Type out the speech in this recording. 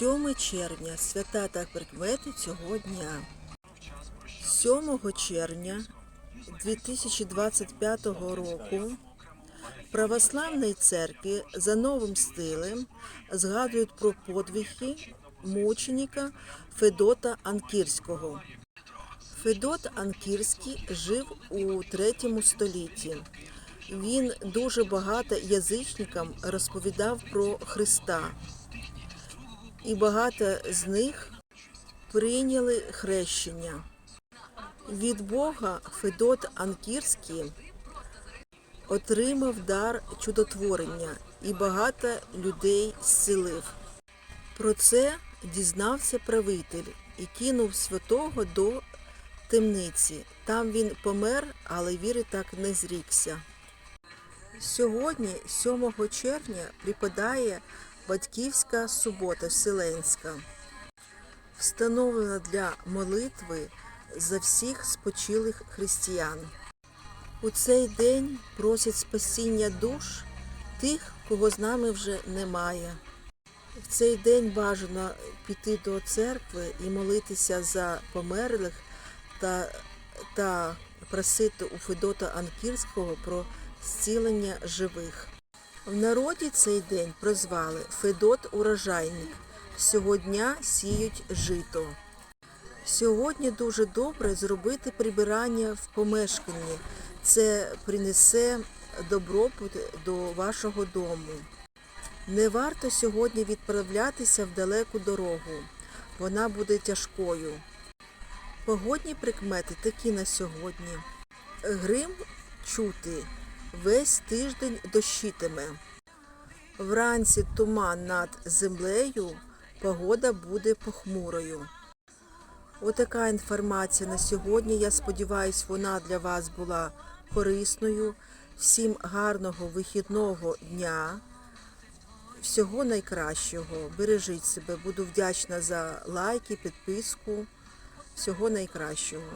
7 червня свята та прикмети цього дня. 7 червня 2025 року в Православній церкві за новим стилем згадують про подвиги мученика Федота Анкірського. Федот Анкірський жив у третьому столітті. Він дуже багато язичникам розповідав про Христа, і багато з них прийняли хрещення. Від Бога Федот Анкірський отримав дар чудотворення і багато людей зцілив. Про це дізнався правитель і кинув святого до темниці. Там він помер, але віри так не зрікся. Сьогодні, 7 червня, припадає батьківська субота Вселенська, встановлена для молитви за всіх спочилих християн. У цей день просять спасіння душ тих, кого з нами вже немає. В цей день бажано піти до церкви і молитися за померлих та, та просити у Федота Анкірського про зцілення живих. В народі цей день прозвали Федот Урожайник. Сього дня сіють жито. Сьогодні дуже добре зробити прибирання в помешканні. Це принесе добробут до вашого дому. Не варто сьогодні відправлятися в далеку дорогу. Вона буде тяжкою. Погодні прикмети такі на сьогодні. Грим чути весь тиждень дощитиме. Вранці туман над землею, погода буде похмурою. Отака інформація на сьогодні. Я сподіваюся, вона для вас була корисною. Всім гарного вихідного дня. Всього найкращого. Бережіть себе. Буду вдячна за лайки, підписку. Всього найкращого.